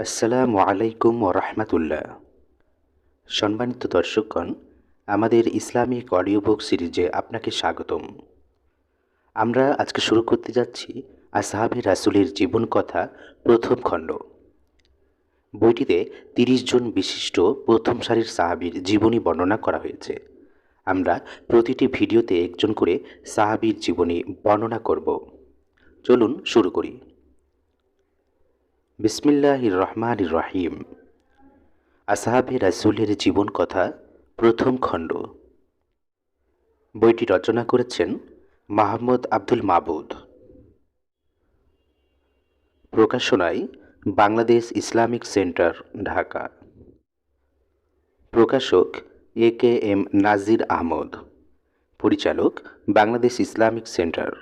আসসালামু আলাইকুম ও রহমতুল্লাহ সম্মানিত দর্শকগণ, আমাদের ইসলামিক অডিও বুক সিরিজে আপনাকে স্বাগতম। আমরা আজকে শুরু করতে যাচ্ছি আসহাবি রাসুলের জীবন কথা প্রথম খণ্ড। বইটিতে তিরিশ জন বিশিষ্ট প্রথম সারির সাহাবির জীবনী বর্ণনা করা হয়েছে। আমরা প্রতিটি ভিডিওতে একজন করে সাহাবির জীবনী বর্ণনা করব। চলুন শুরু করি। বিসমিল্লাহির রহমান রহিম। আসাহাবে রাসুলের জীবন কথা, প্রথম খণ্ড। বইটি রচনা করেছেন মাহমুদ আব্দুল মাবুদ। প্রকাশনায় বাংলাদেশ ইসলামিক সেন্টার, ঢাকা। প্রকাশক এ কে এম নাজির আহমদ। পরিচালক বাংলাদেশ ইসলামিক সেন্টার।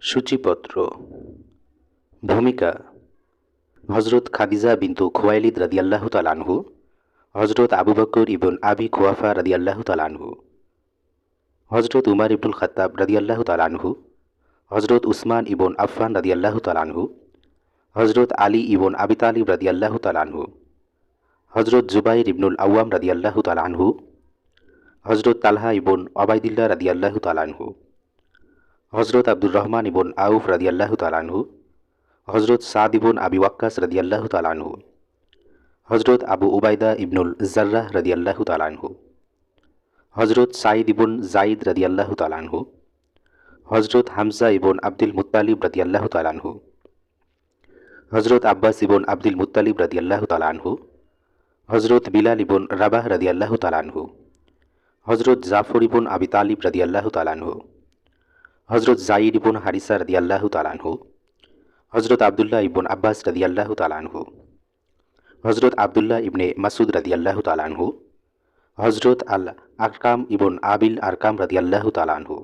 সূচিপত্র ভূমিকা। হজরত খাদিজা বিন্তু খোয়াইলিদ রাদিয়াল্লাহু তালানহু হজরত আবু বকর ইবন আবি খোয়াফা রাদিয়াল্লাহু তালানহু হজরত উমার ইবনুল খত্তাব রাদিয়াল্লাহু তালানহু হজরত উসমান ইবন আফফান রাদিয়াল্লাহু তালানহু হজরত আলী ইবন আবি তালিব রাদিয়াল্লাহু তালানহু হজরত জুবাইর ইবনুল আওয়াম রাদিয়াল্লাহু তালানহু হজরত তালহা ইবন অবায়দিল্লা রাদিয়াল্লাহু তালানহু হজরত আব্দুর রহমান ইবন আউফ রাদিয়াল্লাহু তালানহু হজরত সাদ ইবন আবি ওয়াক্কাস রদিয়াল্লাহু তালানহু হজরত আবু উবায়দা ইবনুল জার্রাহ রদিয়াল্লাহু তালানহু হজরত সাইদ ইবন জাইদ রদিয়াল্লাহু তালানহু হজরত হামজা ইবন আব্দুল মুতালিব রদিয়াল্লাহু তালানহু হজরত আব্বাস ইবন আব্দুল মুতালিব রদিয়াল্লাহু তালানহু হজরত বিলাল ইবন রাবাহ রদিয়াল্লাহু তালানহু হজরত জাফর ইবন আবি তালিব রদিয়াল্লাহু তালানহু হজরত জাইদ ইবন হারিসা রদিয়াল্লাহু তালানহু হজরত আবদুল্লাহ ইবন আব্বাস রদিয়াল্লাহ তালানহু হজরত আবদুল্লাহ ইবনে মাসুদ রদিয়াল্লাহ তালানহু হজরত আল আরকাম ইবন আবিল আরকাম রদিয়াল্লাহ তালানহু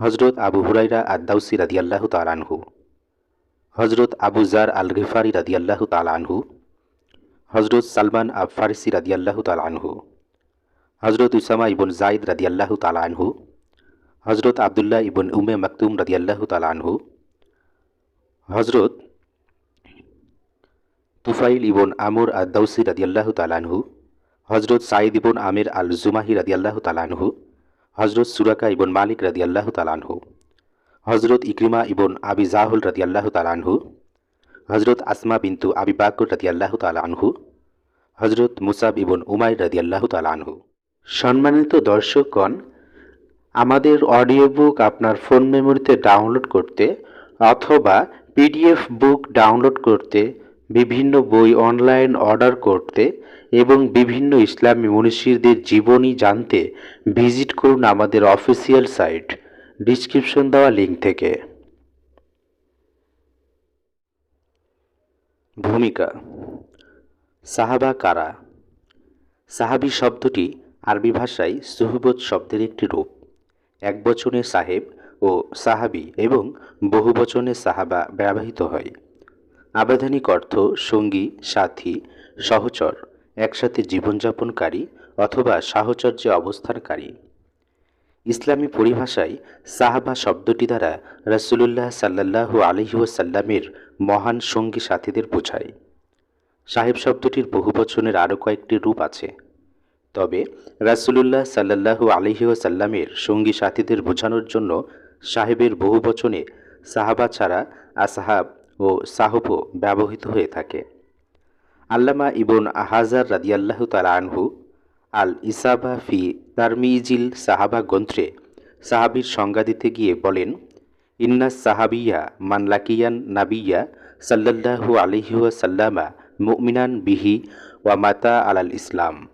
হজরত আবু হুরাইরা আদাউসি রদিয়াল্লাহ তালানহু হজরত আবু জার আল গিফারি রদিয়াল্লাহ তালানহু হজরত সালমান আব ফারিসি রদিয়াল্লাহ তালানহু হজরত উসামা ইবন জাইদ রদিয়াল্লাহ তালানহু হজরত আবদুল্লাহ ইবন উমে মকতুম রদিয়াল্লাহ তালানহু হজরত তুফাইল ইবন আমর আদ দাউসি রাদিয়াল্লাহ তালানহু হজরত সাঈদ ইবন আমির আল জুমাহি রাদিয়াল্লাহ তালানহু হজরত সুরাকা ইবন মালিক রাদিয়াল্লাহ তালানহু হজরত ইকরিমা ইবন আবি জাহুল রাদিয়াল্লাহ তালানহু হজরত আসমা বিন্তু আবি বাকর রাদিয়াল্লাহ তালানহু হজরত মুসাব ইবন উমাইর রাদিয়াল্লাহ তালানহু সম্মানিত দর্শকগণ, আমাদের অডিও বুক আপনার ফোন মেমোরিতে ডাউনলোড করতে অথবা পিডিএফ বুক ডাউনলোড করতে, বিভিন্ন বই অনলাইন অর্ডার করতে এবং বিভিন্ন ইসলামী মনীষীদের জীবনী জানতে ভিজিট করুন আমাদের অফিসিয়াল সাইট। ডিসক্রিপশন দেওয়া লিঙ্ক থেকে। ভূমিকা। সাহাবা কারা? সাহাবি শব্দটি আরবি ভাষায় সুহবত শব্দের একটি রূপ। এক বচনে সাহেব ও সাহাবি এবং বহুবচনে সাহাবা ব্যবহৃত হয়। আবেদনিক অর্থ সঙ্গী, সাথী, সহচর, একসাথে জীবনযাপনকারী অথবা সাহচর্যে অবস্থানকারী। ইসলামী পরিভাষায় সাহাবা শব্দটি দ্বারা রাসুলুল্লাহ সাল্লাহ আলহিউসাল্লামের মহান সঙ্গী সাথীদের বোঝায়। সাহেব শব্দটির বহুবচনের আরও কয়েকটি রূপ আছে। তবে রাসুলুল্লাহ সাল্লাহু আলহিউসাল্লামের সঙ্গী সাথীদের বোঝানোর জন্য সাহেবের বহু বচনে সাহাবা ছাড়া আসাহাব ও সাহব ব্যবহৃত হয়ে থাকে। আল্লামা ইবন হাজার রাদিয়াল্লাহু তালা আনহু আল ইসাবা ফি তারমিজিল সাহাবা গ্রন্থে সাহাবির সংজ্ঞা দিতে গিয়ে বলেন, ইন্না সাহাবিয়া মানলাকিয়ান নাবিয়া সাল্লাল্লাহু আলহিউয়া সাল্লামা মুমিনান বিহি ওয়া মাতা আলাল ইসলাম।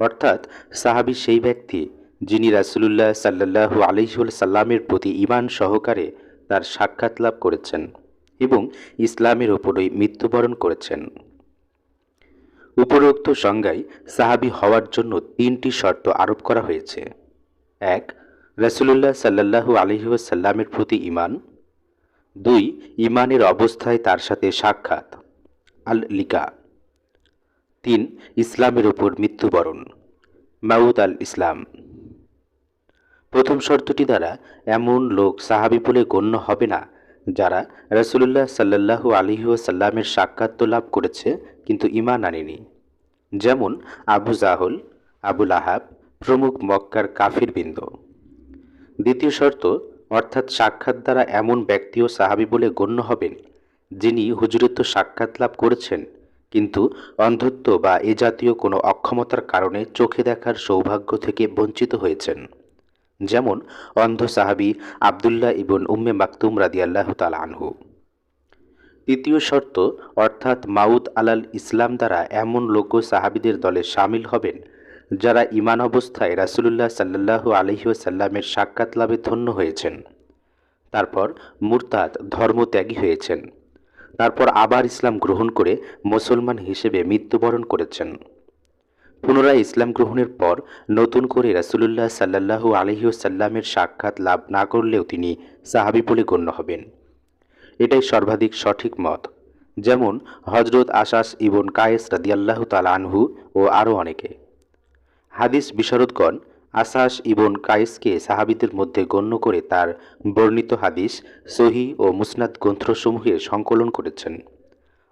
অর্থাৎ সাহাবি সেই ব্যক্তি যিনি রাসুলুল্লাহ সাল্লাহু আলহিউল সাল্লামের প্রতি ইমান সহকারে তার সাক্ষাৎ লাভ করেছেন এবং ইসলামের ওপরই মৃত্যুবরণ করেছেন। উপরোক্ত সংজ্ঞায় সাহাবি হওয়ার জন্য তিনটি শর্ত আরোপ করা হয়েছে। এক, রাসুলুল্লাহ সাল্লাহু আলহিউসাল্লামের প্রতি ইমান দুই ইমানের অবস্থায় তার সাথে সাক্ষাৎ। আল লিকা। তিন, ইসলামের ওপর মৃত্যুবরণ। মাউদ আল ইসলাম। প্রথম শর্তটি দ্বারা এমন লোক সাহাবি বলে গণ্য হবে না, যারা রসুলুল্লাহ সাল্লাহু আলহি সাল্লামের সাক্ষাৎ লাভ করেছে, কিন্তু ইমান আনেনি। যেমন আবু জাহল আবুল আহাব প্রমুখ মক্কার কাফির বৃন্দ। দ্বিতীয় শর্ত, অর্থাৎ সাক্ষাৎ দ্বারা এমন ব্যক্তিও সাহাবি বলে গণ্য হবেন, যিনি হুজুরত্ব সাক্ষাৎ লাভ করেছেন, কিন্তু অন্ধত্ব বা এ জাতীয় কোনো অক্ষমতার কারণে চোখে দেখার সৌভাগ্য থেকে বঞ্চিত হয়েছেন। যেমন অন্ধ সাহাবি আবদুল্লাহ ইবন উম্মে মাকতুম রাদিয়াল্লাহ তাল আনহু। তৃতীয় শর্ত, অর্থাৎ মাউদ আলাল ইসলাম দ্বারা এমন লোক সাহাবিদের দলে সামিল হবেন, যারা ইমান অবস্থায় রাসুলুল্লাহ সাল্লাহ আলহিউসাল্লামের সাক্ষাৎ লাভে ধন্য হয়েছেন। তারপর মুরতাদ ধর্মত্যাগী হয়েছেন। তারপর আবার ইসলাম গ্রহণ করে মুসলমান হিসেবে মৃত্যুবরণ করেছেন। পুনরায় ইসলাম গ্রহণের পর নতুন করে রাসুলুল্লাহ সাল্লাহু আলহিউসাল্লামের সাক্ষাৎ লাভ না করলেও তিনি সাহাবি বলে গণ্য হবেন। এটাই সর্বাধিক সঠিক মত। যেমন হজরত আশাস ইবন কায়েস রাদিয়াল্লাহ তাল আনহু ও আরও অনেকে। হাদিস বিশারদগণ আসাস ইবন কায়েসকে সাহাবিদের মধ্যে গণ্য করে তার বর্ণিত হাদিস সহি ও মুসনাদ গ্রন্থসমূহে সংকলন করেছেন।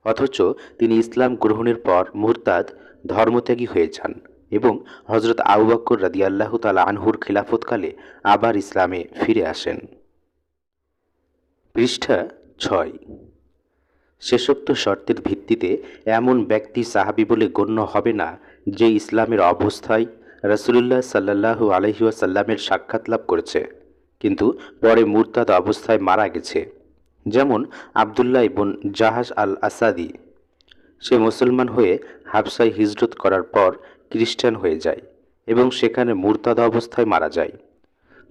অথচ তিনি ইসলাম গ্রহণের পর মুরতাদ ধর্মত্যাগী হয়ে যান এবং হজরত আবু বক্কর রাদিয়াল্লাহ তালা আনহুর খিলাফতকালে আবার ইসলামে ফিরে আসেন। পৃষ্ঠা ছয়। শেষোক্ত শর্তের ভিত্তিতে এমন ব্যক্তি সাহাবি বলে গণ্য হবে না যে ইসলামের অবস্থায় রসুলুল্লাহ সাল্লাহু আলহিউসাল্লামের সাক্ষাৎ লাভ করেছে, কিন্তু পরে মুরতাদ অবস্থায় মারা গেছে। যেমন আবদুল্লাহ ইবন জাহাজ আল আসাদি সে মুসলমান হয়ে হাবসায় হিজরত করার পর খ্রিস্টান হয়ে যায় এবং সেখানে মুরতাদ অবস্থায় মারা যায়।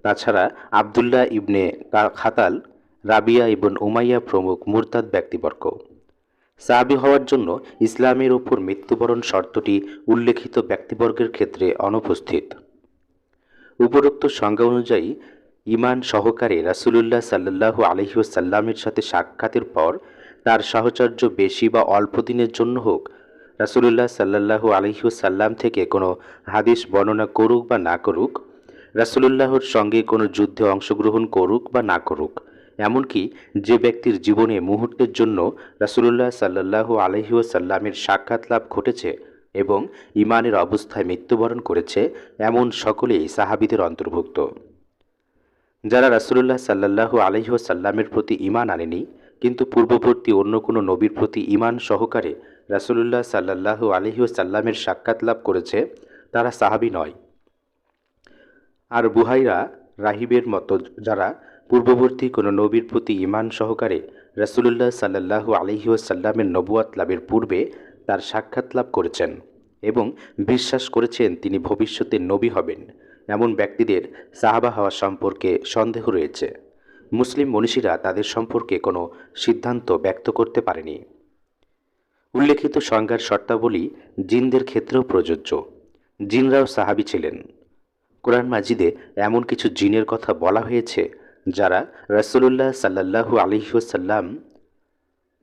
তাছাড়া Abdullah ibn Khatal, Rabia ibn Umayya প্রমুখ মুরতাদ ব্যক্তিবর্গ। সাহাবি হওয়ার জন্য ইসলামের ওপর মৃত্যুবরণ শর্তটি উল্লেখিত ব্যক্তিবর্গের ক্ষেত্রে অনুপস্থিত। উপরোক্ত সংজ্ঞা অনুযায়ী ইমান সহকারে রাসুলুল্লাহ সাল্লাহু আলহিউসাল্লামের সাথে সাক্ষাতের পর তার সাহচর্য বেশি বা অল্প দিনের জন্য হোক, রাসুলুল্লাহ সাল্লাহু আলহিউসাল্লাম থেকে কোনো হাদিস বর্ণনা করুক বা না করুক, রাসুলুল্লাহর সঙ্গে কোনো যুদ্ধে অংশগ্রহণ করুক বা না করুক, এমনকি যে ব্যক্তির জীবনে মুহূর্তের জন্য রাসুলুল্লাহ সাল্লাহু আলহিউসাল্লামের সাক্ষাৎ লাভ ঘটেছে এবং ইমানের অবস্থায় মৃত্যুবরণ করেছে, এমন সকলেই সাহাবিদের অন্তর্ভুক্ত। যারা রাসুলুল্লাহ সাল্লাহু আলহিউসাল্লামের প্রতি ইমান আনেনি কিন্তু পূর্ববর্তী অন্য কোনো নবীর প্রতি ইমান সহকারে রাসুলুল্লাহ সাল্লাহু আলহিউসাল্লামের সাক্ষাৎ লাভ করেছে, তারা সাহাবি নয়। আর বুহাইরা, রাহিবের মতো যারা পূর্ববর্তী কোনো নবীর প্রতি ইমান সহকারে রসুলুল্লাহ সাল্লাহু আলহিউসাল্লামের নবুয়াত লাভের পূর্বে তার সাক্ষাৎ লাভ করেছেন এবং বিশ্বাস করেছেন তিনি ভবিষ্যতে নবী হবেন, এমন ব্যক্তিদের সাহাবা হওয়া সম্পর্কে সন্দেহ রয়েছে। মুসলিম মনীষীরা তাদের সম্পর্কে কোনো সিদ্ধান্ত ব্যক্ত করতে পারেনি। উল্লেখিত সংজ্ঞার শর্তাবলী জিনদের ক্ষেত্রেও প্রযোজ্য। জিনরাও সাহাবি ছিলেন। কোরআন মাজিদে এমন কিছু জিনের কথা বলা হয়েছে যারা রসুল্লাহ সাল্লাহু আলহিউসাল্লাম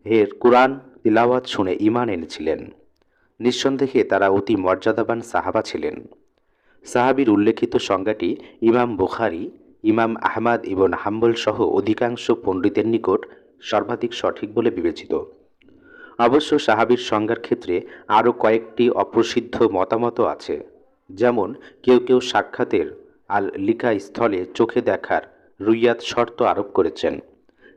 এর কোরআন তিলাওয়াত শুনে ইমান এনেছিলেন। নিঃসন্দেহে তারা অতি মর্যাদাবান সাহাবা ছিলেন। সাহাবির উল্লেখিত সংজ্ঞাটি ইমাম বুখারি ইমাম আহমাদ ইবন হাম্বল সহ অধিকাংশ পণ্ডিতের নিকট সর্বাধিক সঠিক বলে বিবেচিত। অবশ্য সাহাবির সংজ্ঞার ক্ষেত্রে আরও কয়েকটি অপ্রসিদ্ধ মতামত আছে। যেমন, কেউ কেউ সাক্ষাতের আল লিখা স্থলে চোখে দেখার রুইয়াত শর্ত আরোপ করেছেন।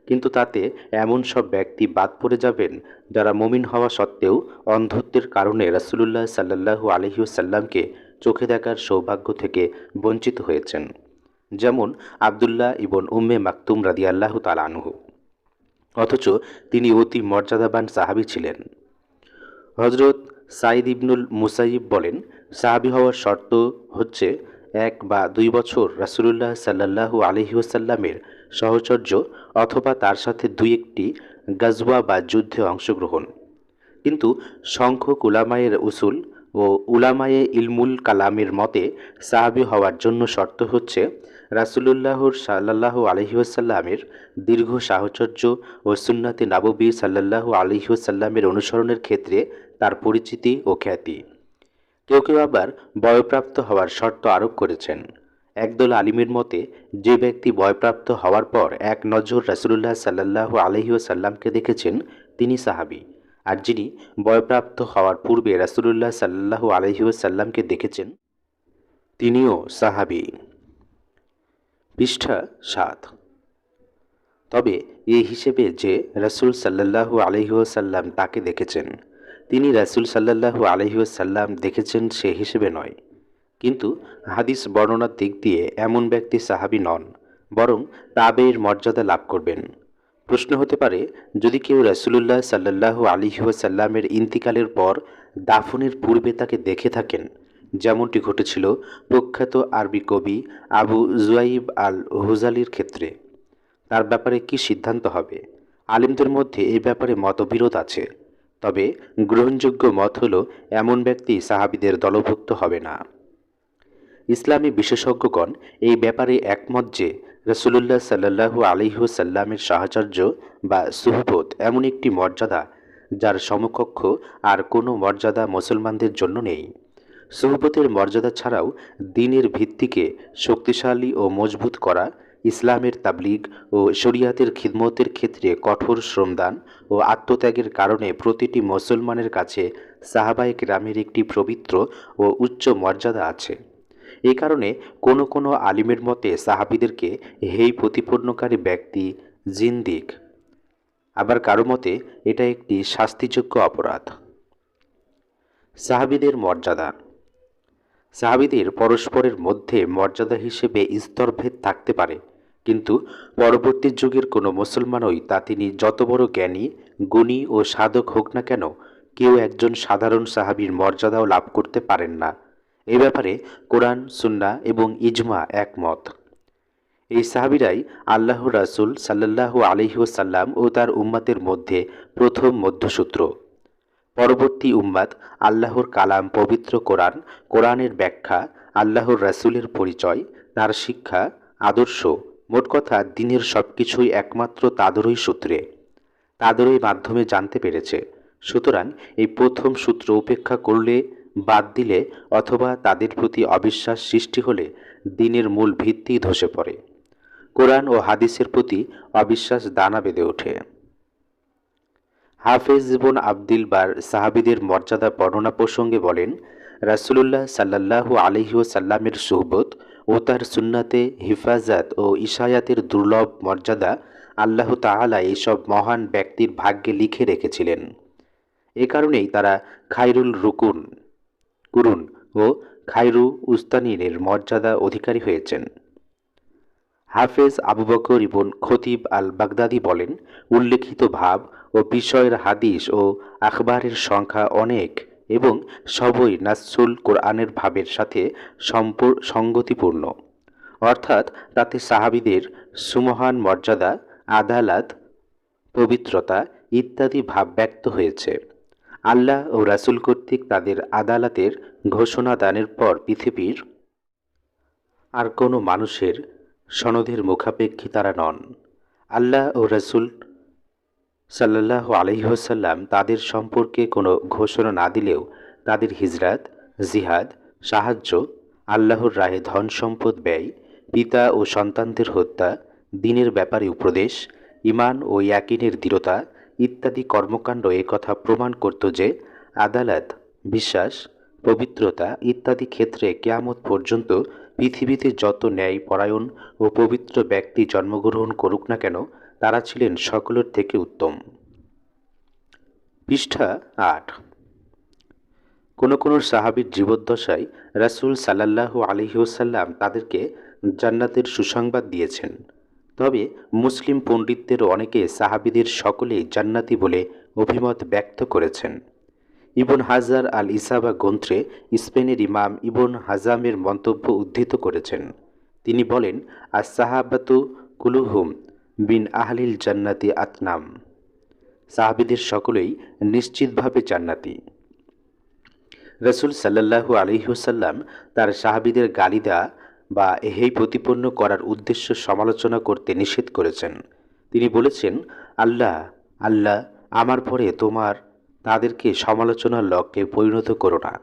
কিন্তু তাতে এমন সব ব্যক্তি বাদ পড়ে যাবেন যারা মমিন হওয়া সত্ত্বেও অন্ধত্বের কারণে রাসুলুল্লাহ সাল্লাহু আলহিউসাল্লামকে চোখে দেখার সৌভাগ্য থেকে বঞ্চিত হয়েছেন। যেমন আবদুল্লাহ ইবন উম্মে মাকতুম রাদি আল্লাহ তালানহু অথচ তিনি অতি মর্যাদাবান সাহাবি ছিলেন। হজরত সাইদ ইবনুল মুসাইব বলেন, সাহাবি হওয়ার শর্ত হচ্ছে এক বা দুই বছর রাসুলুল্লাহ সাল্লাহু আলহিউসাল্লামের সহচর্য অথবা তার সাথে দুই একটি গাজওয়া বা যুদ্ধে অংশগ্রহণ। কিন্তু সংখ্যক উলামায়ের উসুল ও উলামায়ে ইলমুল কালামের মতে সাহাবি হওয়ার জন্য শর্ত হচ্ছে রাসুলুল্লাহর সাল্লাহ আলহিউসাল্লামের দীর্ঘ সাহচর্য ও সুন্নাতে নাববী সাল্লাহ আলহিউসাল্লামের অনুসরণের ক্ষেত্রে তার পরিচিতি ও খ্যাতি। কেউ কেউ আবার বয়প্রাপ্ত হওয়ার শর্ত আরোপ করেছেন। একদল আলিমের মতে, যে ব্যক্তি বয়প্রাপ্ত হওয়ার পর এক নজর রাসুলুল্লাহ সাল্লাহ আলহিউসাল্লামকে দেখেছেন, তিনি সাহাবি। আর যিনি ভয়প্রাপ্ত হওয়ার পূর্বে রাসুলুল্লাহ সাল্লাহ আলহিউসাল্লামকে দেখেছেন, তিনিও সাহাবি। পৃষ্ঠা সাত। তবে এ হিসেবে যে রাসুল সাল্লাহু আলহিউসাল্লাম তাকে দেখেছেন, তিনি রাসুল সাল্লাহু আলহিউসাল্লাম দেখেছেন সে হিসেবে নয়। কিন্তু হাদিস বর্ণনার দিক দিয়ে এমন ব্যক্তি সাহাবি নন, বরং তাবের মর্যাদা লাভ করবেন। প্রশ্ন হতে পারে, যদি কেউ রাসুলুল্লাহ সাল্লাহু আলিহাসাল্লামের ইন্তিকালের পর দাফনের পূর্বে তাকে দেখে থাকেন যেমনটি ঘটেছিল প্রখ্যাত আরবি কবি আবু জুয়াইব আল হুজালির ক্ষেত্রে। তার ব্যাপারে কি সিদ্ধান্ত হবে? আলিমদের মধ্যে এই ব্যাপারে মতবিরোধ আছে। তবে গ্রহণযোগ্য মত হল, এমন ব্যক্তি সাহাবিদের দলভুক্ত হবে না। ইসলামী বিশেষজ্ঞগণ এই ব্যাপারে একমত যে রসুল্লাহ সাল্লাহু আলিহসাল্লামের সাহচর্য বা সুহবত এমন একটি মর্যাদা, যার সমকক্ষ আর কোনো মর্যাদা মুসলমানদের জন্য নেই। সুহবতের মর্যাদা ছাড়াও দিনের ভিত্তিকে শক্তিশালী ও মজবুত করা, ইসলামের তাবলিগ ও শরিয়াতের খিদমতের ক্ষেত্রে কঠোর শ্রমদান ও আত্মত্যাগের কারণে প্রতিটি মুসলমানের কাছে সাহাবায়ক গ্রামের একটি পবিত্র ও উচ্চ মর্যাদা আছে। এই কারণে কোনো কোনো আলিমের মতে সাহাবিদেরকে হেই প্রতিপন্নকারী ব্যক্তি জিন্দিক আবার কারও মতে এটা একটি শাস্তিযোগ্য অপরাধ। সাহাবিদের মর্যাদা সাহাবিদের পরস্পরের মধ্যে মর্যাদা হিসেবে স্তরভেদ থাকতে পারে। কিন্তু পরবর্তী যুগের কোনো মুসলমানই তা তিনি যত বড় জ্ঞানী, গুণী ও সাধক হোক না কেন, কেউ একজন সাধারণ সাহাবির মর্যাদাও লাভ করতে পারেন না। এ ব্যাপারে কোরআন সুন্না এবং ইজমা একমত। এই সাহাবিরাই আল্লাহ রাসুল সাল্লাহ আলহিউসাল্লাম ও তার উম্মাতের মধ্যে প্রথম মধ্যসূত্র। পরবর্তী উম্মাদ আল্লাহর কালাম, পবিত্র কোরআন, কোরআনের ব্যাখ্যা, আল্লাহর রাসুলের পরিচয়, তার শিক্ষা, আদর্শ, মোট কথা দিনের সব কিছুই একমাত্র তাদেরই সূত্রে। তাদেরই মাধ্যমে জানতে পেরেছে। সুতরাং এই প্রথম সূত্র উপেক্ষা করলে, বাদ দিলে অথবা তাদের প্রতি অবিশ্বাস সৃষ্টি হলে দিনের মূল ভিত্তি ধসে পড়ে। কোরআন ও হাদিসের প্রতি অবিশ্বাস দানা বেঁধে ওঠে। হাফেজ জীবন আব্দিল বার সাহাবিদের মর্যাদা বর্ণনা প্রসঙ্গে বলেন, রাসুলুল্লাহ সাল্লাহু আলহিউ সাল্লামের সুহবত ও তার সুন্নাতে হিফাজত ও ইশায়াতের দুর্লভ মর্যাদা আল্লাহ তাআলা এইসব মহান ব্যক্তির ভাগ্যে লিখে রেখেছিলেন। এ কারণেই তারা খাইরুল রুকুন, কুরুন ও খাইরু উস্তানিনের মর্যাদা অধিকারী হয়েছেন। হাফেজ আবু বকর ইবন খতিব আল বাগদাদি বলেন, উল্লেখিত ভাব ও বিষয়ের হাদিস ও আখবারের সংখ্যা অনেক এবং সবই নাসুল কোরআনের ভাবের সাথে সঙ্গতিপূর্ণ। অর্থাৎ তাতে সাহাবিদের সুমহান মর্যাদা, আদালত, পবিত্রতা ইত্যাদি ভাব ব্যক্ত হয়েছে। আল্লাহ ও রাসুল কর্তৃক তাদের আদালতের ঘোষণা দানের পর পৃথিবীর আর কোনো মানুষের সনদের মুখাপেক্ষী তারা নন। আল্লাহ ও রসুল সাল্লাহ আলহিহসাল্লাম তাদের সম্পর্কে কোনো ঘোষণা না দিলেও তাদের হিজরাত, জিহাদ, সাহায্য, আল্লাহর রাহে ধন সম্পদ ব্যয়, পিতা ও সন্তানদের হত্যা, দিনের ব্যাপারে উপদেশ ইমান ও ইয়াকিনের দৃঢ়তা ইত্যাদি কর্মকাণ্ড কথা প্রমাণ করত যে আদালত, বিশ্বাস, পবিত্রতা ইত্যাদি ক্ষেত্রে কেয়ামত পর্যন্ত পৃথিবীতে যত ন্যায় পরায়ণ ও পবিত্র ব্যক্তি জন্মগ্রহণ করুক না কেন তারা ছিলেন সকলের থেকে উত্তম। পৃষ্ঠা আট। কোনো কোনো সাহাবির জীবদ্দশায় রাসুল সাল্লাহ আলহিউসাল্লাম তাদেরকে জান্নাতের সুসংবাদ দিয়েছেন। তবে মুসলিম পণ্ডিতদের অনেকে সাহাবিদের সকলেই জান্নাতি বলে অভিমত ব্যক্ত করেছেন। ইবন হাজার আল ইসাবা গ্রন্থে স্পেনের ইমাম ইবন হাজামের মন্তব্য উদ্ধৃত করেছেন। তিনি বলেন আর সাহাবাতু কুলুহুম বিন আহলিল জান্নাতি আতনাম। সাহাবিদের সকলেই নিশ্চিতভাবে জান্নাতি। রসুল সাল্লাহু আলহিহসাল্লাম তার সাহাবিদের গালি দেওয়া বা হেই প্রতিপন্ন করার উদ্দেশ্য সমালোচনা করতে নিষেধ করেছেন। তিনি বলেছেন, আল্লাহ আল্লাহ, আমার পরে তোমার, তাদেরকে সমালোচনার লক্ষ্যে পরিণত করো না।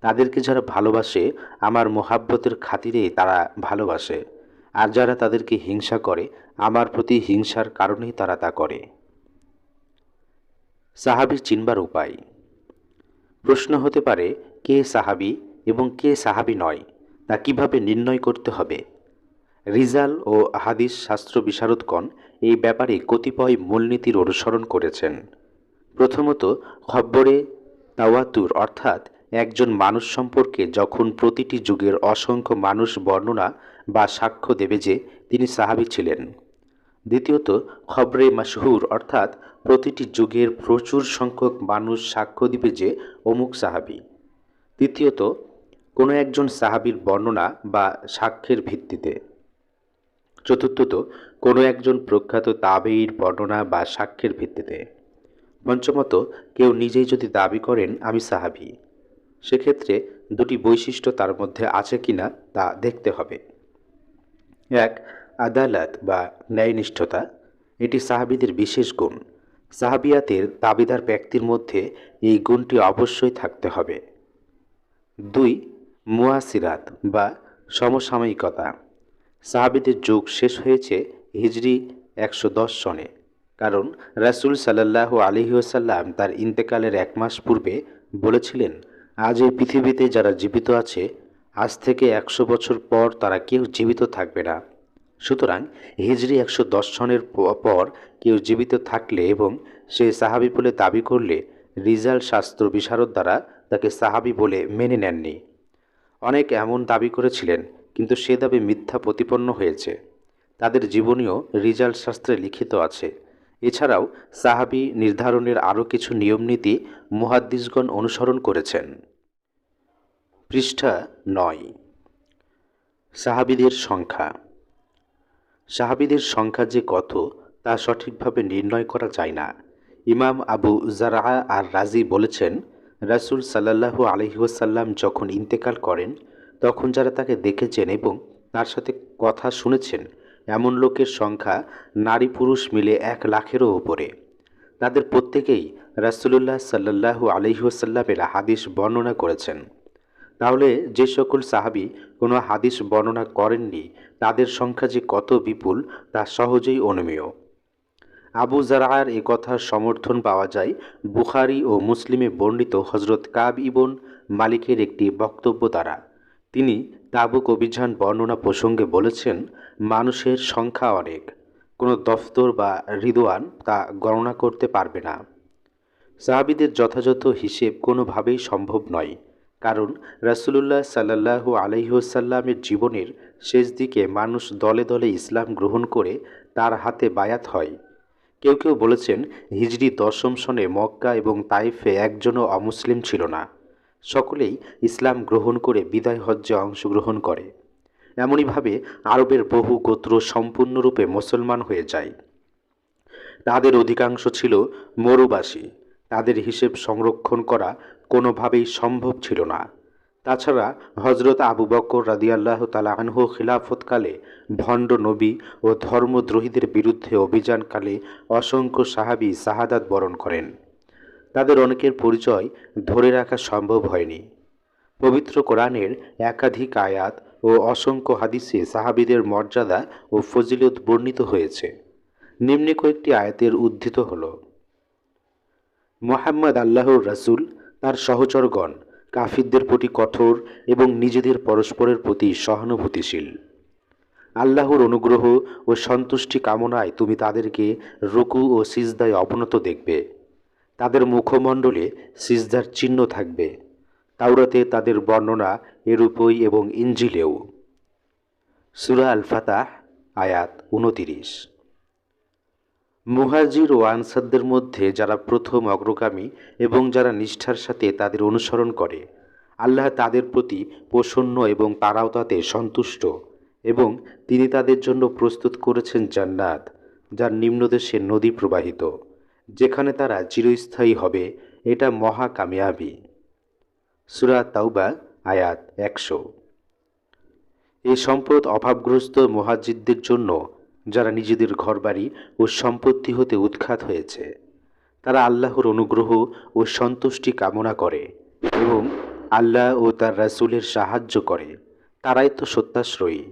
তাদেরকে যারা ভালোবাসে, আমার মোহাব্বতের খাতিরে তারা ভালোবাসে। আর যারা তাদেরকে হিংসা করে, আমার প্রতি হিংসার কারণেই তারা তা করে। সাহাবি চিনবার উপায়। প্রশ্ন হতে পারে, কে সাহাবি এবং কে সাহাবি নয়, তা কীভাবে নির্ণয় করতে হবে? রিজাল ও হাদিস শাস্ত্র বিশারদগণ এই ব্যাপারে কতিপয় মূলনীতির অনুসরণ করেছেন। প্রথমত, খব্বরে তাওয়াতুর, অর্থাৎ একজন মানুষ সম্পর্কে যখন প্রতিটি যুগের অসংখ্য মানুষ বর্ণনা বা সাক্ষ্য দেবে যে তিনি সাহাবি ছিলেন। দ্বিতীয়ত, খবরে মাসহুর অর্থাৎ প্রতিটি যুগের প্রচুর সংখ্যক মানুষ সাক্ষ্য দিবে যে অমুক সাহাবি। তৃতীয়ত, কোনো একজন সাহাবির বর্ণনা বা সাক্ষ্যের ভিত্তিতে। চতুর্থত, কোনো একজন প্রখ্যাত তাবেইর বর্ণনা বা সাক্ষ্যের ভিত্তিতে। পঞ্চমত, কেউ নিজেই যদি দাবি করেন, আমি সাহাবি সেক্ষেত্রে দুটি বৈশিষ্ট্য তার মধ্যে আছে কিনা তা দেখতে হবে। এক, আদালত বা ন্যায়নিষ্ঠতা। এটি সাহাবিদের বিশেষ গুণ। সাহাবিয়াতের দাবিদার ব্যক্তির মধ্যে এই গুণটি অবশ্যই থাকতে হবে। দুই, মুয়াসিরাত বা সমসাময়িকতা। সাহাবিদের যুগ শেষ হয়েছে হিজরি একশো দশ সনে। কারণ রাসুল সাল্লাহ আলিহাসাল্লাম তার ইন্তেকালের এক মাস পূর্বে বলেছিলেন, আজ এই পৃথিবীতে যারা জীবিত আছে আজ থেকে একশো বছর পর তারা কেউ জীবিত থাকবে না। সুতরাং হিজরি একশো দশ সনের পর কেউ জীবিত থাকলে এবং সে সাহাবি বলে দাবি করলে রিজাল শাস্ত্র বিশারদ দ্বারা তাকে সাহাবি বলে মেনে নেননি। অনেক এমন দাবি করেছিলেন, কিন্তু সে দাবি মিথ্যা প্রতিপন্ন হয়েছে। তাদের জীবনীও রিজাল শাস্ত্রে লিখিত আছে। এছাড়াও সাহাবি নির্ধারণের আরও কিছু নিয়মনীতি মুহাদ্দিসগণ অনুসরণ করেছেন। পৃষ্ঠা নয়। সাহাবিদের সংখ্যা। সাহাবিদের সংখ্যা যে কত, তা সঠিকভাবে নির্ণয় করা যায় না। ইমাম আবু জারা আর রাজি বলেছেন, রাসুল সাল্লাহু আলহিউসাল্লাম যখন ইন্তেকাল করেন, তখন যারা তাকে দেখেছেন এবং তার সাথে কথা শুনেছেন, এমন লোকের সংখ্যা নারী পুরুষ মিলে এক লাখেরও ওপরে তাদের প্রত্যেকেই রাসুলুল্লাহ সাল্লাহু আলহিউসাল্লামের হাদিস বর্ণনা করেছেন। তাহলে যে সকল সাহাবি কোনো হাদিস বর্ণনা করেননি, তাদের সংখ্যা যে কত বিপুল, তা সহজেই অনুমেয়। আবু জারার এ কথার সমর্থন পাওয়া যায় বুখারি ও মুসলিমে বর্ণিত হজরত কাব ইবন মালিকের একটি বক্তব্য দ্বারা। তিনি তাবুক অভিযান বর্ণনা প্রসঙ্গে বলেছেন, মানুষের সংখ্যা অনেক, কোনো দফতর বা রিদোয়ান তা গণনা করতে পারবে না। সাহাবিদের যথাযথ হিসেব কোনোভাবেই সম্ভব নয়। কারণ রাসুলুল্লাহ সাল্লাহু আলহিহসাল্লামের জীবনের শেষ দিকে মানুষ দলে দলে ইসলাম গ্রহণ করে তার হাতে বায়াত হয়। কেউ কেউ বলেছেন হিজড়ি দশম সনে মক্কা এবং তাইফে একজনও অমুসলিম ছিল না। সকলেই ইসলাম গ্রহণ করে বিদায় হজ্জে অংশগ্রহণ করে। এমনইভাবে আরবের বহু গোত্র সম্পূর্ণরূপে মুসলমান হয়ে যায়। তাদের অধিকাংশ ছিল মরুবাসী। তাদের হিসেব সংরক্ষণ করা কোনোভাবেই সম্ভব ছিল না। তাছাড়া হজরত আবু বকর রাদিয়াল্লাহ তালাহু খিলাফতকালে ভণ্ড নবী ও ধর্মদ্রোহীদের বিরুদ্ধে অভিযানকালে অসংখ্য সাহাবি শাহাদাত বরণ করেন। তাদের অনেকের পরিচয় ধরে রাখা সম্ভব হয়নি। পবিত্র কোরআনের একাধিক আয়াত ও অসংখ্য হাদিসে সাহাবিদের মর্যাদা ও ফজিলত বর্ণিত হয়েছে। নিম্নে কয়েকটি আয়াতের উদ্ধৃত হল, মোহাম্মদ আল্লাহর রাসুল তার সহচরগণ, কাফিরদের প্রতি কঠোর এবং নিজেদের পরস্পরের প্রতি সহানুভূতিশীল। আল্লাহর অনুগ্রহ ও সন্তুষ্টি কামনায় তুমি তাদেরকে রুকু ও সিজদায় অবনত দেখবে। তাদের মুখমণ্ডলে সিজদার চিহ্ন থাকবে। তাওরাতে তাদের বর্ণনা এরূপই এবং ইঞ্জিলেও সুরা আল ফাতাহ আয়াত উনতিরিশ। মুহাজির ও আনসারদের মধ্যে যারা প্রথম অগ্রগামী এবং যারা নিষ্ঠার সাথে তাদের অনুসরণ করে, আল্লাহ তাদের প্রতি প্রসন্ন এবং তারাও তাতে সন্তুষ্ট এবং তিনি তাদের জন্য প্রস্তুত করেছেন জান্নাত, যার নিম্নদেশে নদী প্রবাহিত, যেখানে তারা চিরস্থায়ী হবে, এটা মহা কামিয়াবি। সুরা তাওবা, আয়াত একশো। এ সম্পদ অভাবগ্রস্ত মহাজিদদের জন্য যারা নিজেদের ঘরবাড়ি ও সম্পত্তি হতে উৎখাত হয়েছে। তারা আল্লাহর অনুগ্রহ ও সন্তুষ্টি কামনা করে এবং আল্লাহ ও তার রাসূলের সাহায্য করে। তারাই তো সত্যাশ্রয়ী।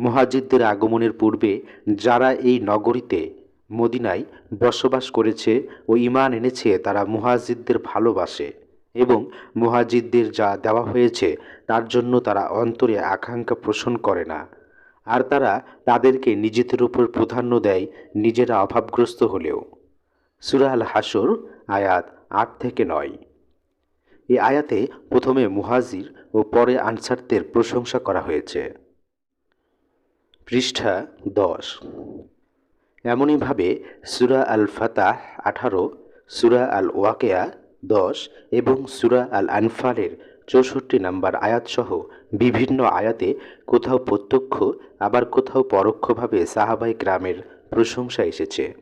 মুহাজিদদের আগমনের পূর্বে যারা এই নগরীতে, মদিনায় বসবাস করেছে ও ঈমান এনেছে, তারা মুহাজিদদের ভালোবাসে এবং মুহাজিদদের যা দেওয়া হয়েছে, তার জন্য তারা অন্তরে আকাঙ্ক্ষা পোষণ করে না। আর তারা তাদেরকে নিজেদের উপর প্রাধান্য দেয়, নিজেরা অভাবগ্রস্ত হলেও। সুরা আল হাসর আয়াত আট থেকে নয়। এই আয়াতে প্রথমে মুহাজির ও পরে আনসারদের প্রশংসা করা হয়েছে। পৃষ্ঠা দশ। এমনইভাবে সুরা আল ফাতাহ আঠারো, সুরা আল ওয়াকেয়া দশ এবং সুরা আল আনফালের চৌষট্টি নম্বর আয়াতসহ বিভিন্ন আয়াতে কোথাও প্রত্যক্ষ, আবার কোথাও পরোক্ষভাবে সাহাবাই গ্রামের প্রশংসা এসেছে।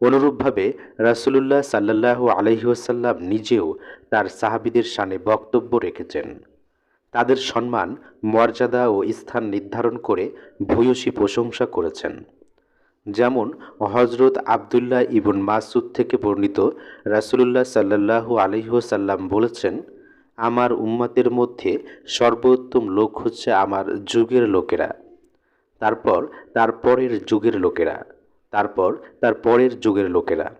অনুরূপভাবে রাসুলুল্লাহ সাল্লাহ আলহিউসাল্লাম নিজেও তার সাহাবিদের সানে বক্তব্য রেখেছেন। তাদের সম্মান, মর্যাদা ও স্থান নির্ধারণ করে ভূয়সী প্রশংসা করেছেন। যেমন হজরত আবদুল্লাহ ইবন মাসুদ থেকে বর্ণিত রাসুলুল্লাহ সাল্লাহু আলহিহসাল্লাম বলেছেন আমার উম্মতের মধ্যে সর্বোত্তম লোক হচ্ছে আমার যুগের লোকেরা। তারপর তার পরের যুগের লোকেরা। তারপর তার পরের যুগের লোকেরা।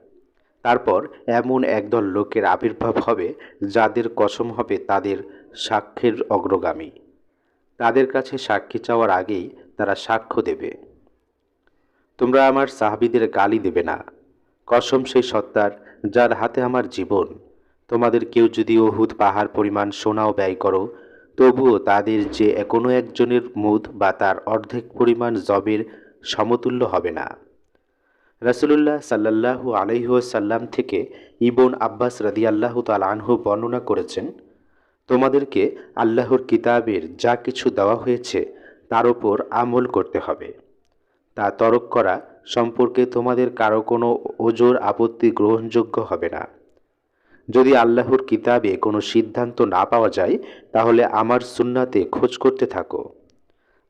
তারপর এমন একদল লোকের আবির্ভাব হবে যাদের কসম হবে তাদের সাক্ষ্যের অগ্রগামী। তাদের কাছে সাক্ষী চাওয়ার আগেই তারা সাক্ষ্য দেবে। তোমরা আমার সাহাবিদের গালি দেবে না। কসম সেই সত্তার যার হাতে আমার জীবন। তোমাদের কেউ যদি ওহুদ পাহাড় পরিমাণ সোনাও ব্যয় করো, তবুও তাদের যে কোনো একজনের মুদ বা তার অর্ধেক পরিমাণ জবের সমতুল্য হবে না। রাসুলুল্লাহ সাল্লাহু আলহিহাসাল্লাম থেকে ইবন আব্বাস রাদিয়াল্লাহু তাল আনহু বর্ণনা করেছেন, তোমাদেরকে আল্লাহর কিতাবের যা কিছু দেওয়া হয়েছে তার ওপর আমল করতে হবে। তা তরক করা সম্পর্কে তোমাদের কারও কোনো ওজোর আপত্তি গ্রহণযোগ্য হবে না। যদি আল্লাহর কিতাবে কোনো সিদ্ধান্ত না পাওয়া যায়, তাহলে আমার সুন্নাতে খোঁজ করতে থাকো।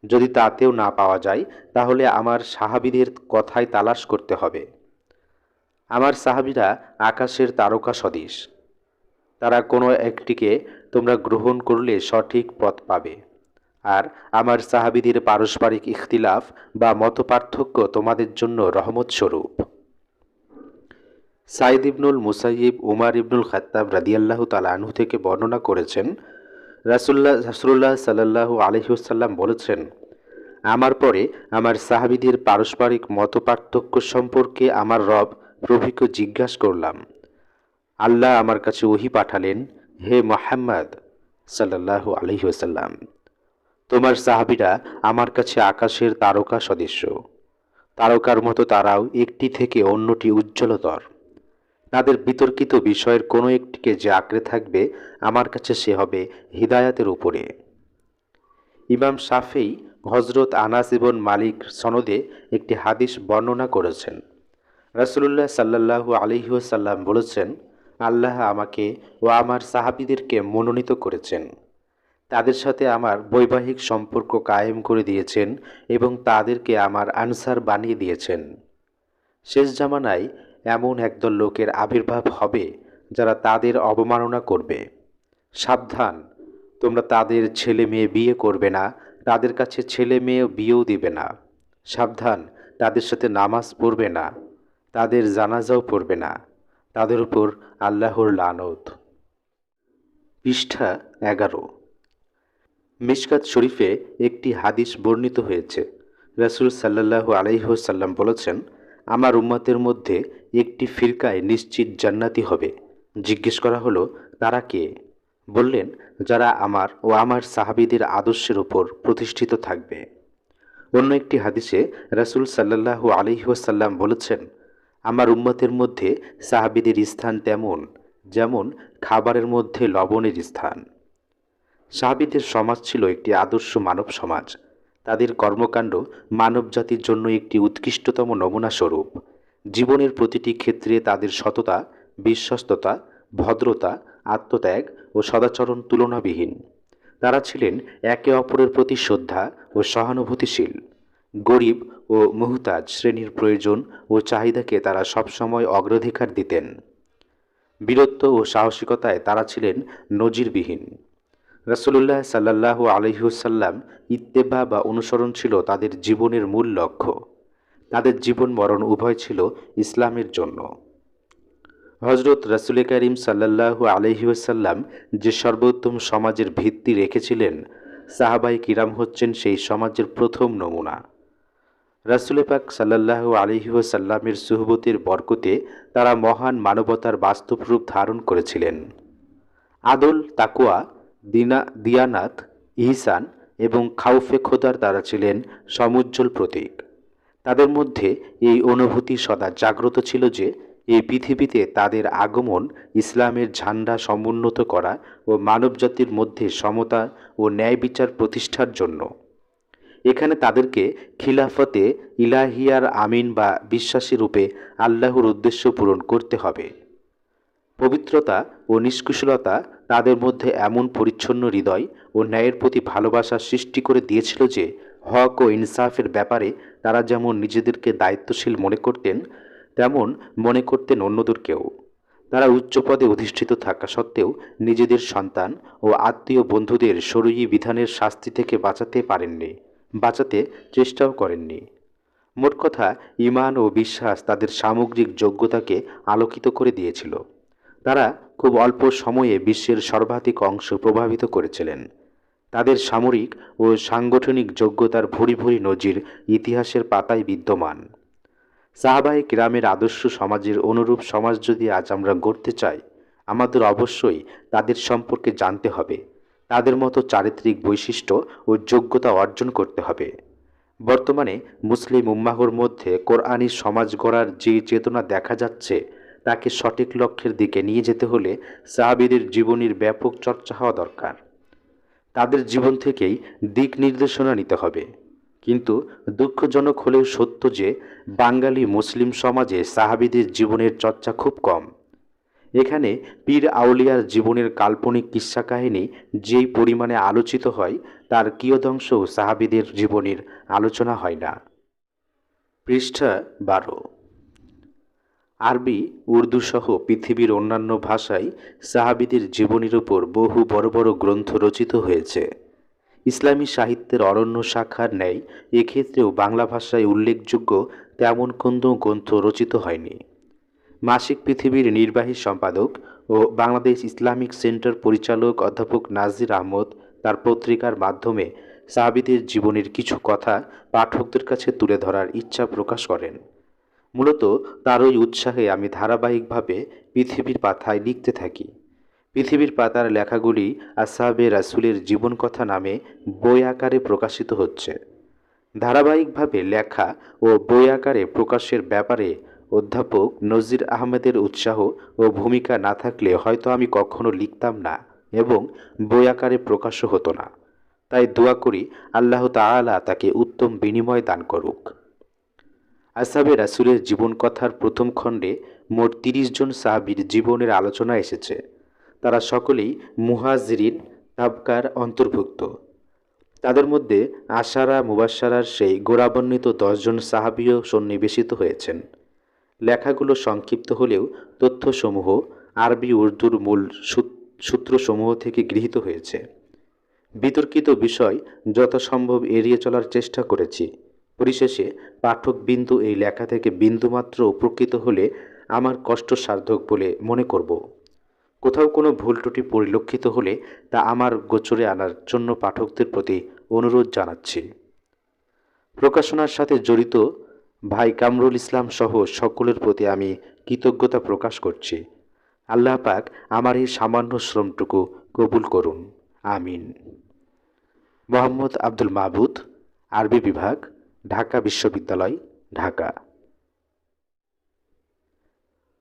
যদি তাতেও না পাওয়া যায়, তাহলে আমার সাহাবিদের কথায় তালাশ করতে হবে। আমার সাহাবিরা আকাশের তারকা সদৃশ তারা কোনো একটিকে তোমরা গ্রহণ করলে সঠিক পথ পাবে। আর আমার সাহাবিদের পারস্পরিক ইখতিলাফ বা মতপার্থক্য তোমাদের জন্য রহমত স্বরূপ। সাইদ ইবনুল মুসাইব উমার ইবনুল খাত্তাব রাদিয়াল্লাহু তালাহু থেকে বর্ণনা করেছেন রাসুল্লাহ রাসুল্লাহ সাল্লাহু আলহিউসাল্লাম বলেছেন, আমার পরে আমার সাহাবিদের পারস্পরিক মতপার্থক্য সম্পর্কে আমার রব প্রভুকে জিজ্ঞাসা করলাম। আল্লাহ আমার কাছে ওহি পাঠালেন, হে মোহাম্মদ সাল্লাহু আলহিউসাল্লাম তোমার সাহাবিরা আমার কাছে আকাশের তারকা সদৃশ্য। তারকার মতো তারাও একটি থেকে অন্যটি উজ্জ্বলতর। তাদের বিতর্কিত বিষয়ের কোনো একটিকে যে আঁকড়ে থাকবে, আমার কাছে সে হবে হৃদায়াতের উপরে। ইমাম শাফেই হজরত আনাস ইবন মালিক সনদে একটি হাদিস বর্ণনা করেছেন। রাসুলুল্লাহ সাল্লাহু আলহিউসাল্লাম বলেছেন, আল্লাহ আমাকে ও আমার সাহাবিদেরকে মনোনীত করেছেন। তাদের সাথে আমার বৈবাহিক সম্পর্ক কায়েম করে দিয়েছেন এবং তাদেরকে আমার আনসার বানিয়ে দিয়েছেন। শেষ জামানায় এমন একদল লোকের আবির্ভাব হবে যারা তাদের অবমাননা করবে। সাবধান, তোমরা তাদের ছেলে মেয়ে বিয়ে করবে না, তাদের কাছে ছেলে মেয়ে বিয়েও দিবে না। সাবধান, তাদের সাথে নামাজ পড়বে না, তাদের জানাজাও পড়বে না, তাদের উপর আল্লাহর লানত। পৃষ্ঠা এগারো। মিশকাত শরীফে একটি হাদিস বর্ণিত হয়েছে। রাসুল সাল্লাহু আলাইহসাল্লাম বলেছেন, আমার উম্মতের মধ্যে একটি ফিরকায় নিশ্চিত জান্নাতি হবে। জিজ্ঞেস করা হলো, তারা কে? বললেন, যারা আমার ও আমার সাহাবিদের আদর্শের উপর প্রতিষ্ঠিত থাকবে। অন্য একটি হাদিসে রাসুল সাল্লাহু আলহিহাসাল্লাম বলেছেন, আমার উম্মতের মধ্যে সাহাবিদের স্থান তেমন, যেমন খাবারের মধ্যে লবণের স্থান। সাহাবিদের সমাজ ছিল একটি আদর্শ মানব সমাজ। তাদের কর্মকাণ্ড মানবজাতির জন্য একটি উৎকৃষ্টতম নমুনা স্বরূপ। জীবনের প্রতিটি ক্ষেত্রে তাদের সততা, বিশ্বস্ততা, ভদ্রতা, আত্মত্যাগ ও সদাচরণ তুলনাবিহীন। তারা ছিলেন একে অপরের প্রতি শ্রদ্ধা ও সহানুভূতিশীল। গরিব ও মুহতাজ শ্রেণির প্রয়োজন ও চাহিদাকে তারা সবসময় অগ্রাধিকার দিতেন। বীরত্ব ও সাহসিকতায় তারা ছিলেন নজিরবিহীন। রাসূলুল্লাহ সাল্লাহ আলহিউসাল্লাম ইত্তেবা বা অনুসরণ ছিল তাদের জীবনের মূল লক্ষ্য। তাদের জীবন মরণ উভয় ছিল ইসলামের জন্য। হজরত রাসুল করিম সাল্লাহু আলহিউসাল্লাম যে সর্বোত্তম সমাজের ভিত্তি রেখেছিলেন সাহাবাই কিরাম হচ্ছেন সেই সমাজের প্রথম নমুনা। রাসুল পাক সাল্লাহ আলহিউসাল্লামের সুহবতের বরকতে তারা মহান মানবতার বাস্তব রূপ ধারণ করেছিলেন। আদল তাকুয়া দিনা, দিয়ানাত, ইহসান এবং খাউফে খোদার তারা ছিলেন সমুজ্জ্বল প্রতীক। তাদের মধ্যে এই অনুভূতি সদা জাগ্রত ছিল যে এই পৃথিবীতে তাদের আগমন ইসলামের ঝান্ডা সমুন্নত করা ও মানবজাতির মধ্যে সমতা ও ন্যায় বিচার প্রতিষ্ঠার জন্য। এখানে তাদেরকে খিলাফতে ইলাহিয়ার আমিন বা বিশ্বাসী রূপে আল্লাহর উদ্দেশ্য পূরণ করতে হবে। পবিত্রতা ও নিষ্কুশলতা তাদের মধ্যে এমন পরিচ্ছন্ন হৃদয় ও ন্যায়ের প্রতি ভালোবাসা সৃষ্টি করে দিয়েছিল যে হক ও ইনসাফের ব্যাপারে তারা যেমন নিজেদেরকে দায়িত্বশীল মনে করতেন, তেমন মনে করতেন অন্যদেরকেও। তারা উচ্চ পদে অধিষ্ঠিত থাকা সত্ত্বেও নিজেদের সন্তান ও আত্মীয় বন্ধুদের সরয়ী বিধানের শাস্তি থেকে বাঁচাতে পারেননি, বাঁচাতে চেষ্টাও করেননি। মোট কথা, ইমান ও বিশ্বাস তাদের সামগ্রিক যোগ্যতাকে আলোকিত করে দিয়েছিল। তারা খুব অল্প সময়ে বিশ্বের সর্বাধিক অংশ প্রভাবিত করেছিলেন। তাদের সামরিক ও সাংগঠনিক যোগ্যতার ভুরি ভুরি নজির ইতিহাসের পাতায় বিদ্যমান। সাহাবাই গ্রামের আদর্শ সমাজের অনুরূপ সমাজ যদি আজ আমরা গড়তে চাই, আমাদের অবশ্যই তাদের সম্পর্কে জানতে হবে। তাদের মতো চারিত্রিক বৈশিষ্ট্য ও যোগ্যতা অর্জন করতে হবে। বর্তমানে মুসলিম উম্মাহর মধ্যে কোরআনী সমাজ গড়ার যে চেতনা দেখা যাচ্ছে, তাকে সঠিক লক্ষ্যের দিকে নিয়ে যেতে হলে সাহাবিদের জীবনীর ব্যাপক চর্চা হওয়া দরকার। তাদের জীবন থেকেই দিক নির্দেশনা নিতে হবে। কিন্তু দুঃখজনক হলেও সত্য যে, বাঙালি মুসলিম সমাজে সাহাবিদের জীবনের চর্চা খুব কম। এখানে পীর আউলিয়ার জীবনের কাল্পনিক কিস্সা কাহিনী যেই পরিমাণে আলোচিত হয়, তার কিয়দংশ সাহাবিদের জীবনের আলোচনা হয় না। পৃষ্ঠা বারো। আরবি উর্দু সহ পৃথিবীর অন্যান্য ভাষায় সাহাবিদের জীবনীর উপর বহু বড় বড় গ্রন্থ রচিত হয়েছে। ইসলামী সাহিত্যের অরণ্য শাখার ন্যায় এক্ষেত্রেও বাংলা ভাষায় উল্লেখযোগ্য তেমন কোনো গ্রন্থ রচিত হয়নি। মাসিক পৃথিবীর নির্বাহী সম্পাদক ও বাংলাদেশ ইসলামিক সেন্টার পরিচালক অধ্যাপক নাজির আহমদ তার পত্রিকার মাধ্যমে সাহাবিদের জীবনের কিছু কথা পাঠকদের কাছে তুলে ধরার ইচ্ছা প্রকাশ করেন। মূলত তার ওই উৎসাহে আমি ধারাবাহিকভাবে পৃথিবীর পাতায় লিখতে থাকি। পৃথিবীর পাতার লেখাগুলি আসাবে রাসুলের জীবন কথা নামে বই আকারে প্রকাশিত হচ্ছে। ধারাবাহিকভাবে লেখা ও বই আকারে প্রকাশের ব্যাপারে অধ্যাপক নজির আহমেদের উৎসাহ ও ভূমিকা না থাকলে হয়তো আমি কখনো লিখতাম না এবং বই আকারে প্রকাশও হতো না। তাই দোয়া করি আল্লাহ তাআলা তাকে উত্তম বিনিময় দান করুক। আসাবে রাসুলের জীবন কথার প্রথম খণ্ডে মোট তিরিশ জন সাহাবির জীবনের আলোচনা এসেছে। তারা সকলেই মুহাজিরিন তাবকার অন্তর্ভুক্ত। তাদের মধ্যে আশারা মুবাসারার সেই গোড়াবর্ণিত দশজন সাহাবিও সন্নিবেশিত হয়েছেন। লেখাগুলো সংক্ষিপ্ত হলেও তথ্যসমূহ আরবি, উর্দুর মূল সূত্রসমূহ থেকে গৃহীত হয়েছে। বিতর্কিত বিষয় যথাসম্ভব এড়িয়ে চলার চেষ্টা করেছি। পরিশেষে পাঠক বিন্দু এই লেখা থেকে বিন্দুমাত্র উপকৃত হলে আমার কষ্ট সার্থক বলে মনে করব। কোথাও কোনো ভুল ত্রুটি পরিলক্ষিত হলে তা আমার গোচরে আনার জন্য পাঠকদের প্রতি অনুরোধ জানাচ্ছি। প্রকাশনার সাথে জড়িত ভাই কামরুল ইসলাম সহ সকলের প্রতি আমি কৃতজ্ঞতা প্রকাশ করছি। আল্লাহ পাক আমার এই সামান্য শ্রমটুকু কবুল করুন। আমিন। মোহাম্মদ আব্দুল মাহবুদ আরবি বিভাগ ঢাকা বিশ্ববিদ্যালয়, ঢাকা।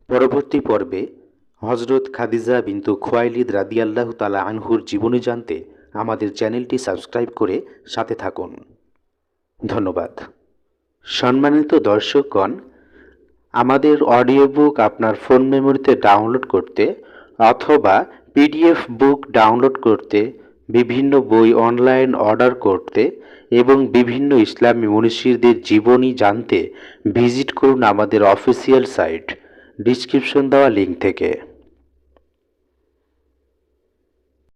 পরবর্তী পর্বে হজরত খাদিজা বিন্তু খোয়াইলিদ রাদিয়াল্লাহ তালা আনহুর জীবনী জানতে আমাদের চ্যানেলটি সাবস্ক্রাইব করে সাথে থাকুন। ধন্যবাদ। সম্মানিত দর্শকগণ, আমাদের অডিও বুক আপনার ফোন মেমোরিতে ডাউনলোড করতে অথবা পিডিএফ বুক ডাউনলোড করতে বিভিন্ন বই অনলাইন অর্ডার করতে এবং বিভিন্ন ইসলামী মনীষীদের জীবনী জানতে ভিজিট করুন আমাদের অফিসিয়াল সাইট ডিসক্রিপশন দেওয়া লিঙ্ক থেকে।